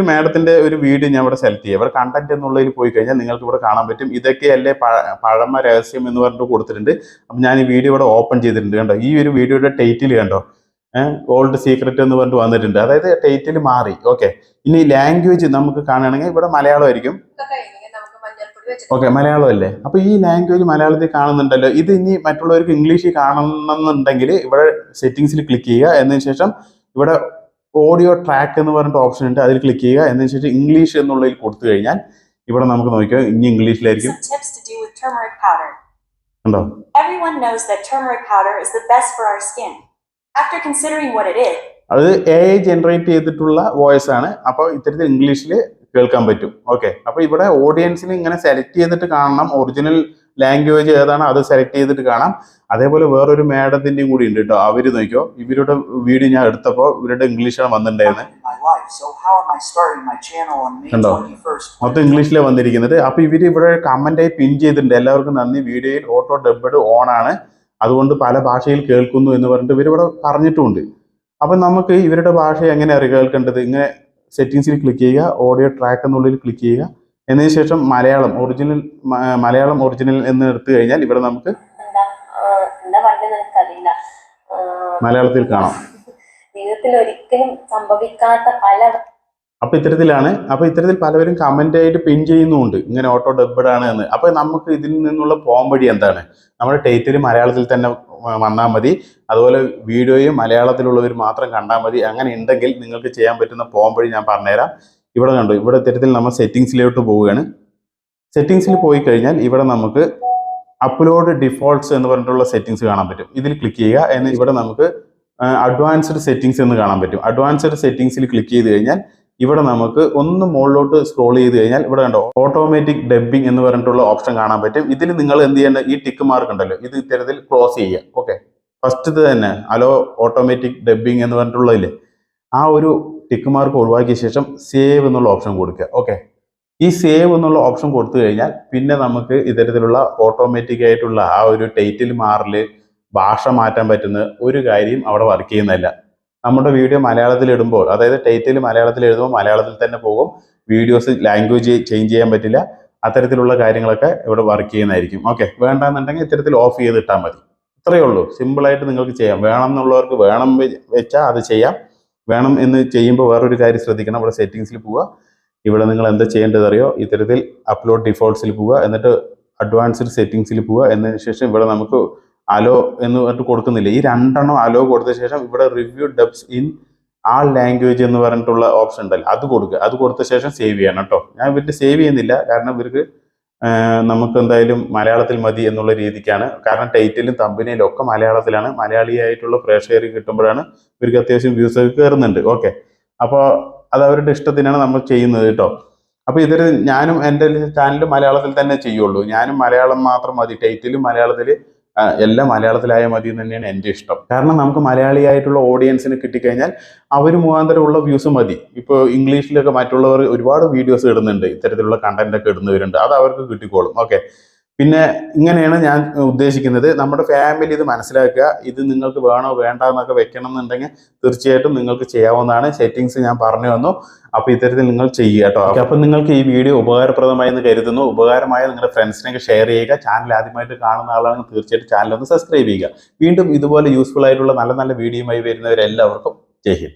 മാഡത്തിന്റെ ഒരു വീഡിയോ ഞാൻ ഇവിടെ സെലക്ട് ചെയ്യാം. ഇവിടെ കണ്ടന്റ് എന്നുള്ളതിൽ പോയി കഴിഞ്ഞാൽ നിങ്ങൾക്ക് ഇവിടെ കാണാൻ പറ്റും. ഇതൊക്കെയല്ലേ പഴ- പഴമ രഹസ്യം എന്ന് പറഞ്ഞിട്ട് കൊടുത്തിട്ടുണ്ട്. അപ്പം ഞാൻ ഈ വീഡിയോ ഇവിടെ ഓപ്പൺ ചെയ്തിട്ടുണ്ട് കണ്ടോ? ഈ ഒരു വീഡിയോയുടെ ടൈറ്റിൽ കണ്ടോ? ഓൾഡ് സീക്രട്ട് എന്ന് പറഞ്ഞിട്ട് വന്നിട്ടുണ്ട്. അതായത് ടൈറ്റിൽ മാറി. ഓക്കെ ഇനി ലാംഗ്വേജ് നമുക്ക് കാണുകയാണെങ്കിൽ ഇവിടെ മലയാളമായിരിക്കും. ഓക്കെ മലയാളം അല്ലേ അപ്പൊ ഈ ലാംഗ്വേജ് മലയാളത്തിൽ കാണുന്നുണ്ടല്ലോ. ഇത് ഇനി മറ്റുള്ളവർക്ക് ഇംഗ്ലീഷിൽ കാണണമെന്നുണ്ടെങ്കിൽ ഇവിടെ സെറ്റിങ്സിൽ ക്ലിക്ക് ചെയ്യുക. എന്നതിന് ശേഷം ഇവിടെ ഓഡിയോ ട്രാക്ക് എന്ന് പറഞ്ഞിട്ട് ഓപ്ഷൻ ഉണ്ട്. അതിൽ ക്ലിക്ക് ചെയ്യുക. എന്നതിന് ശേഷം ഇംഗ്ലീഷ് എന്നുള്ളതിൽ കൊടുത്തു കഴിഞ്ഞാൽ ഇവിടെ നമുക്ക് നോക്കിയാൽ ഇനി ഇംഗ്ലീഷിലായിരിക്കും. ഉണ്ടോ? Everyone knows that turmeric powder is the best for our skin. After considering what it is, അത് എ ഐ ജനറേറ്റ് ചെയ്തിട്ടുള്ള വോയിസ് ആണ്. അപ്പോൾ ഇത്തരത്തിൽ ഇംഗ്ലീഷിൽ കേൾക്കാൻ പറ്റും. ഓക്കെ അപ്പോൾ ഇവിടെ ഓഡിയൻസിന് ഇങ്ങനെ സെലക്ട് ചെയ്തിട്ട് കാണണം. ഒറിജിനൽ ലാംഗ്വേജ് ഏതാണ് അത് സെലക്ട് ചെയ്തിട്ട് കാണാം. അതേപോലെ വേറൊരു മേഡത്തിന്റെയും കൂടി ഉണ്ട് കേട്ടോ അവർ നോക്കിയോ? ഇവരുടെ വീഡിയോ ഞാൻ എടുത്തപ്പോൾ ഇവരുടെ ഇംഗ്ലീഷാണ് വന്നിട്ടുണ്ടായിരുന്നത്. 21st? മൊത്തം ഇംഗ്ലീഷിലെ വന്നിരിക്കുന്നത്. അപ്പോൾ ഇവർ ഇവിടെ കമന്റായി പിൻ ചെയ്തിട്ടുണ്ട്. എല്ലാവർക്കും നന്ദി. വീഡിയോയിൽ ഓട്ടോ ഡബ്ബഡ് ഓൺ ആണ്. അതുകൊണ്ട് പല ഭാഷയിൽ കേൾക്കുന്നു എന്ന് പറഞ്ഞിട്ട് ഇവരിവിടെ പറഞ്ഞിട്ടുമുണ്ട്. അപ്പം നമുക്ക് ഇവരുടെ ഭാഷ എങ്ങനെയാണ് കേൾക്കേണ്ടത്? ഇങ്ങനെ സെറ്റിങ്സിൽ ക്ലിക്ക് ചെയ്യുക ഓഡിയോ ട്രാക്ക് എന്നുള്ളിൽ ക്ലിക്ക് ചെയ്യുക. എന്നതിന് ശേഷം മലയാളം ഒറിജിനൽ മലയാളം ഒറിജിനൽ എന്ന് എടുത്തു കഴിഞ്ഞാൽ ഇവിടെ നമുക്ക് മലയാളത്തിൽ കാണാം. ജീവിതത്തിൽ ഒരിക്കലും സംഭവിക്കാത്ത പല അപ്പൊ ഇത്തരത്തിലാണ് അപ്പൊ ഇത്തരത്തിൽ പലവരും കമന്റ് ആയിട്ട് പിൻ ചെയ്യുന്നുണ്ട് ഇങ്ങനെ ഓട്ടോ ഡബ്ബഡ് ആണ് എന്ന്. അപ്പൊ നമുക്ക് ഇതിൽ നിന്നുള്ള പോകാൻ വഴി എന്താണ്? നമ്മുടെ ടൈറ്റിൽ മലയാളത്തിൽ തന്നെ വന്നാൽ മതി. അതുപോലെ വീഡിയോയും മലയാളത്തിലുള്ളവർ മാത്രം കണ്ടാൽ മതി. അങ്ങനെ ഉണ്ടെങ്കിൽ നിങ്ങൾക്ക് ചെയ്യാൻ പറ്റുന്ന പോകാൻ വഴി ഞാൻ പറഞ്ഞുതരാം. ഇവിടെ കണ്ടു ഇവിടെ ഇത്തരത്തിൽ നമ്മൾ സെറ്റിങ്സിലോട്ട് പോവുകയാണ്. സെറ്റിങ്സിൽ പോയി കഴിഞ്ഞാൽ ഇവിടെ നമുക്ക് അപ്ലോഡ് ഡിഫോൾട്ട്സ് എന്ന് പറഞ്ഞിട്ടുള്ള സെറ്റിങ്സ് കാണാൻ പറ്റും. ഇതിൽ ക്ലിക്ക് ചെയ്യുക എന്ന് ഇവിടെ നമുക്ക് അഡ്വാൻസ്ഡ് സെറ്റിങ്സ് എന്ന് കാണാൻ പറ്റും. അഡ്വാൻസ്ഡ് സെറ്റിങ്സിൽ ക്ലിക്ക് ചെയ്ത് കഴിഞ്ഞാൽ ഇവിടെ നമുക്ക് ഒന്ന് മുകളിലോട്ട് സ്ക്രോൾ ചെയ്ത് കഴിഞ്ഞാൽ ഇവിടെ കണ്ടോ ഓട്ടോമാറ്റിക് ഡബ്ബിംഗ് എന്ന് പറഞ്ഞിട്ടുള്ള ഓപ്ഷൻ കാണാൻ പറ്റും. ഇതിൽ നിങ്ങൾ എന്ത് ചെയ്യേണ്ട ഈ ടിക്ക് മാർക്ക് ഉണ്ടല്ലോ ഇത് ഇത്തരത്തിൽ ക്ലോസ് ചെയ്യുക. ഓക്കെ ഫസ്റ്റ് തന്നെ അലോ ഓട്ടോമാറ്റിക് ഡബ്ബിംഗ് എന്ന് പറഞ്ഞിട്ടുള്ളതില്ലേ ആ ഒരു ടിക്ക് മാർക്ക് ഒഴിവാക്കിയ ശേഷം സേവ് എന്നുള്ള ഓപ്ഷൻ കൊടുക്കുക. ഓക്കെ ഈ സേവ് എന്നുള്ള ഓപ്ഷൻ കൊടുത്തു കഴിഞ്ഞാൽ പിന്നെ നമുക്ക് ഇത്തരത്തിലുള്ള ഓട്ടോമാറ്റിക് ആയിട്ടുള്ള ആ ഒരു ടൈറ്റിൽ മാറൽ ഭാഷ മാറ്റാൻ പറ്റുന്ന ഒരു കാര്യം അവിടെ വർക്ക് ചെയ്യുന്നില്ല. നമ്മുടെ വീഡിയോ മലയാളത്തിൽ ഇടുമ്പോൾ അതായത് ടൈറ്റിൽ മലയാളത്തിൽ എഴുതുമ്പോൾ മലയാളത്തിൽ തന്നെ പോകും. വീഡിയോസ് ലാംഗ്വേജ് ചേഞ്ച് ചെയ്യാൻ പറ്റില്ല. അത്തരത്തിലുള്ള കാര്യങ്ങളൊക്കെ ഇവിടെ വർക്ക് ചെയ്യുന്നതായിരിക്കും. ഓക്കെ വേണ്ടാന്നുണ്ടെങ്കിൽ ഇത്തരത്തിൽ ഓഫ് ചെയ്ത് ഇട്ടാൽ മതി. ഇത്രയേ ഉള്ളൂ. സിമ്പിളായിട്ട് നിങ്ങൾക്ക് ചെയ്യാം. വേണം എന്നുള്ളവർക്ക് വേണം വെച്ചാൽ അത് ചെയ്യാം. വേണം എന്ന് ചെയ്യുമ്പോൾ വേറൊരു കാര്യം ശ്രദ്ധിക്കണം. ഇവിടെ സെറ്റിങ്സിൽ പോവുക ഇവിടെ നിങ്ങൾ എന്താ ചെയ്യേണ്ടത് അറിയോ? ഇത്തരത്തിൽ അപ്ലോഡ് ഡിഫോൾട്ട്സിൽ പോവുക എന്നിട്ട് അഡ്വാൻസ്ഡ് സെറ്റിങ്സിൽ പോവുക എന്നതിന് ശേഷം ഇവിടെ നമുക്ക് അലോ എന്ന് പറഞ്ഞിട്ട് കൊടുക്കുന്നില്ല. ഈ രണ്ടെണ്ണം അലോ കൊടുത്ത ശേഷം ഇവിടെ review dubs in all language എന്ന് പറഞ്ഞിട്ടുള്ള ഓപ്ഷൻ ഉണ്ടല്ലോ. അത് കൊടുക്കുക അത് കൊടുത്ത ശേഷം സേവ് ചെയ്യണം കേട്ടോ. ഞാൻ ഇവർക്ക് സേവ് ചെയ്യുന്നില്ല. കാരണം ഇവർക്ക് നമുക്ക് എന്തായാലും മലയാളത്തിൽ മതി എന്നുള്ള രീതിക്കാണ്. കാരണം ടൈറ്റിലും തമ്പിനയിലും ഒക്കെ മലയാളത്തിലാണ്. മലയാളിയായിട്ടുള്ള പ്രേക്ഷകർ കിട്ടുമ്പോഴാണ് ഇവർക്ക് അത്യാവശ്യം വ്യൂസ് കയറുന്നുണ്ട്. ഓക്കെ അപ്പോൾ അത് അവരുടെ ഇഷ്ടത്തിനാണ് നമ്മൾ ചെയ്യുന്നത് കേട്ടോ. അപ്പോൾ ഇതിൽ ഞാനും എന്റെ ചാനലും മലയാളത്തിൽ തന്നെ ചെയ്യുള്ളൂ. ഞാനും മലയാളം മാത്രം മതി. ടൈറ്റിലും മലയാളത്തിൽ എല്ലാം മലയാളത്തിലായ മതി എന്ന് തന്നെയാണ് എന്റെ ഇഷ്ടം. കാരണം നമുക്ക് മലയാളിയായിട്ടുള്ള ഓഡിയൻസിന് കിട്ടിക്കഴിഞ്ഞാൽ അവർ മുഖാന്തരമുള്ള വ്യൂസ് മതി. ഇപ്പോൾ ഇംഗ്ലീഷിലൊക്കെ മറ്റുള്ളവർ ഒരുപാട് വീഡിയോസ് ഇടുന്നുണ്ട്. ഇത്തരത്തിലുള്ള കണ്ടന്റ് ഒക്കെ ഇടുന്നവരുണ്ട്. അത് അവർക്ക് കിട്ടിക്കോളും. ഓക്കെ പിന്നെ ഇങ്ങനെയാണ് ഞാൻ ഉദ്ദേശിക്കുന്നത്. നമ്മുടെ ഫാമിലി ഇത് മനസ്സിലാക്കുക. ഇത് നിങ്ങൾക്ക് വേണോ വേണ്ട എന്നൊക്കെ വെക്കണം എന്നുണ്ടെങ്കിൽ തീർച്ചയായിട്ടും നിങ്ങൾക്ക് ചെയ്യാവുന്നതാണ്. സെറ്റിങ്സ് ഞാൻ പറഞ്ഞു തന്നു. അപ്പോൾ ഇത്തരത്തിൽ നിങ്ങൾ ചെയ്യുക കേട്ടോ. അപ്പോൾ നിങ്ങൾക്ക് ഈ വീഡിയോ ഉപകാരപ്രദമായി എന്ന് കരുതുന്നു. ഉപകാരമായ നിങ്ങളുടെ ഫ്രണ്ട്സിനൊക്കെ ഷെയർ ചെയ്യുക. ചാനൽ ആദ്യമായിട്ട് കാണുന്ന ആളാണെങ്കിൽ തീർച്ചയായിട്ടും ചാനൽ ഒന്ന് സബ്സ്ക്രൈബ് ചെയ്യുക. വീണ്ടും ഇതുപോലെ യൂസ്ഫുൾ ആയിട്ടുള്ള നല്ല നല്ല വീഡിയോയുമായി വരുന്നവരെല്ലാവർക്കും ജയ് ഹിന്ദ്.